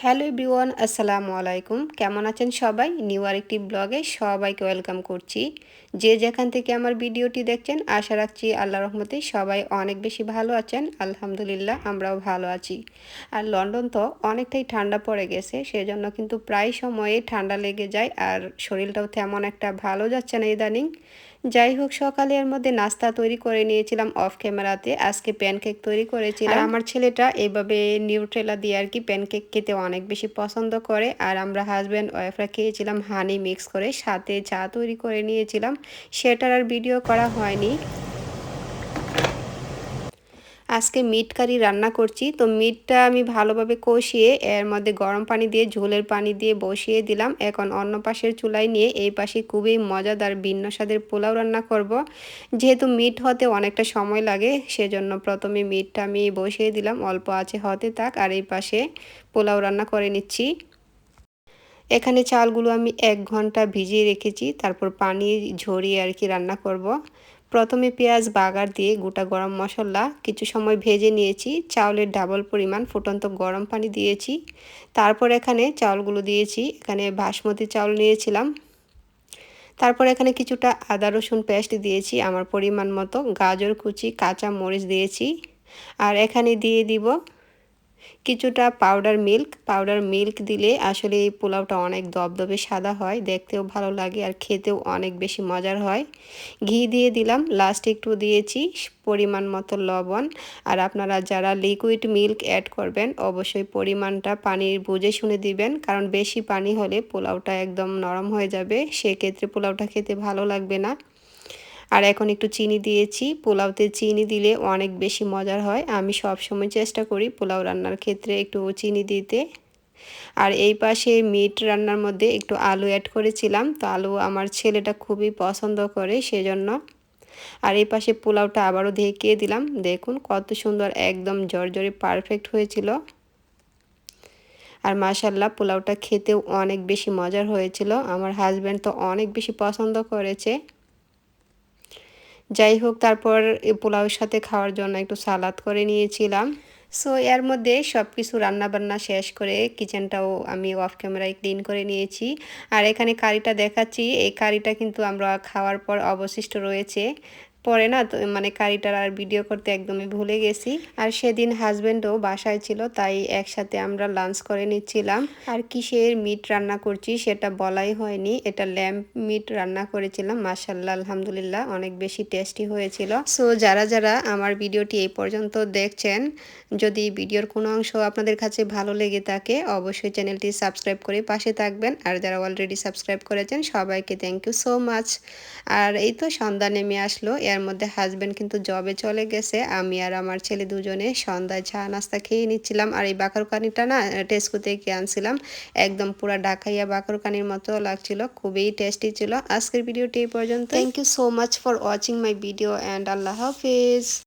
Hello everyone, আসসালামু আলাইকুম। কেমন আছেন সবাই? নিউ আরেকটি ব্লগে সবাইকে ওয়েলকাম করছি। যে যেখান থেকে আমার ভিডিওটি দেখছেন, আশা রাখছি আল্লাহ রহমতে সবাই অনেক বেশি ভালো আছেন। আলহামদুলিল্লাহ, আমরাও ভালো আছি। আর লন্ডন তো অনেকটাই ঠান্ডা পড়ে গেছে, সেজন্য কিন্তু প্রায় সময়ে ঠান্ডা লেগে যায় আর শরীরটাও তেমন একটা ভালো যাচ্ছে না ইদানিং। যাই হোক, সকালে এর মধ্যে নাস্তা তৈরি করে নিয়েছিলাম অফ ক্যামেরাতে। আজকে প্যানকেক তৈরি করেছিলাম। আমার ছেলেটা এইভাবে নিউট্রেলা দিয়ে আর কি প্যানকেক খেতে অনেক বেশি পছন্দ করে। আর আমরা হাজব্যান্ড ওয়াইফরা খেয়েছিলাম হানি মিক্স করে, সাথে চা তৈরি করে নিয়েছিলাম। সেটার আর ভিডিও করা হয়নি। আজকে মিট কারি রান্না করছি। তো মিটটা আমি ভালোভাবে কষিয়ে এর মধ্যে গরম পানি দিয়ে, ঝোলের পানি দিয়ে বসিয়ে দিলাম। এখন অন্য পাশের চুলায় নিয়ে এই পাশে খুবই মজাদার ভিন্ন স্বাদের পোলাও রান্না করব। যেহেতু মিট হতে অনেকটা সময় লাগে, সেজন্য প্রথমে মিটটা আমি বসিয়ে দিলাম। অল্প আছে হতে থাক, আর এই পাশে পোলাও রান্না করে নিচ্ছি। এখানে চালগুলো আমি এক ঘণ্টা ভিজিয়ে রেখেছি, তারপর পানি ঝরিয়ে আর কি রান্না করব। প্রথমে পেঁয়াজ বাগার দিয়ে গোটা গরম মশলা কিছু সময় ভেজে নিয়েছি। চাউলের ডাবল পরিমাণ ফুটন্ত গরম পানি দিয়েছি। তারপর এখানে চাউলগুলো দিয়েছি। এখানে বাসমতি চাউল নিয়েছিলাম। তারপর এখানে কিছুটা আদা রসুন পেস্ট দিয়েছি। আমার পরিমাণ মতো গাজর, কুচি, কাঁচা মরিচ দিয়েছি। আর এখানে দিয়ে দিব কিছুটা পাউডার মিল্ক পাউডার মিল্ক দিলে আসলে এই পোলাওটা অনেক দবদবে সাদা হয়, দেখতেও ভালো লাগে আর খেতেও অনেক বেশি মজার হয়। ঘি দিয়ে দিলাম লাস্ট একটু দিয়েছি পরিমাণ মতো লবণ। আর আপনারা যারা লিকুইড মিল্ক অ্যাড করবেন, অবশ্যই পরিমাণটা পানির বুঝে শুনে দিবেন, কারণ বেশি পানি হলে পোলাওটা একদম নরম হয়ে যাবে। সেক্ষেত্রে পোলাওটা খেতে ভালো লাগবে না। আর এখন একটু চিনি দিয়েছি। পোলাওতে চিনি দিলে অনেক বেশি মজার হয়। আমি সব সময় চেষ্টা করি পোলাও রান্নার ক্ষেত্রে একটু চিনি দিতে। আর এই পাশে মিট রান্নার মধ্যে একটু আলু অ্যাড করেছিলাম। তো আলু আমার ছেলেটা খুবই পছন্দ করে সেজন্য। আর এই পাশে পোলাওটা আবারও ঢেকে দিলাম। দেখুন কত সুন্দর একদম জর্জরে পারফেক্ট হয়েছিল। আর মাশাল্লাহ পোলাওটা খেতেও অনেক বেশি মজার হয়েছিল। আমার হাজব্যান্ড তো অনেক বেশি পছন্দ করেছে। যাই হোক, তারপর পোলাওয়ের সাথে খাওয়ার জন্য একটু সালাদ করে নিয়েছিলাম। সো এর মধ্যে সব কিছু রান্নাবান্না শেষ করে কিচেনটাও আমি অফ ক্যামেরায় ক্লিন করে নিয়েছি। আর এখানে কারিটা দেখাচ্ছি। এই কারিটা কিন্তু আমরা খাওয়ার পর অবশিষ্ট রয়েছে। পরে না মানে কারিটার আর ভিডিও করতে একদমই ভুলে গেছি। আর সেদিন হাজব্যান্ডও বাসায় ছিল, তাই একসাথে আমরা লাঞ্চ করে নিচ্ছিলাম। আর কিসের মিট রান্না করছি সেটা বলাই হয়নি। এটা ল্যাম্প মিট রান্না করেছিলাম মাসাল্লাহ আলহামদুলিল্লাহ, অনেক বেশি টেস্টি হয়েছিল। সো যারা যারা আমার ভিডিওটি এই পর্যন্ত দেখছেন, যদি ভিডিওর কোনো অংশ আপনাদের কাছে ভালো লেগে থাকে, অবশ্যই চ্যানেলটি সাবস্ক্রাইব করে পাশে থাকবেন। আর যারা অলরেডি সাবস্ক্রাইব করেছেন, সবাইকে থ্যাংক ইউ সো মাচ আর এই তো সন্ধ্যা নেমে আসলো এর এর মধ্যে হাজব্যান্ড কিন্তু জবে চলে গেছে। আমি আর আমার ছেলে দুজনে সন্ধ্যায় চা নাস্তা খেয়ে নিচ্ছিলাম। আর এই বাকরকানিটা না টেস্কো থেকে আনছিলাম। একদম পুরা ঢাকাইয়া বাকরকানির মতো লাগছিল। খুবই টেস্টি ছিল। আজকের ভিডিওটি এই পর্যন্ত thank you so much for watching my video and Allah Hafiz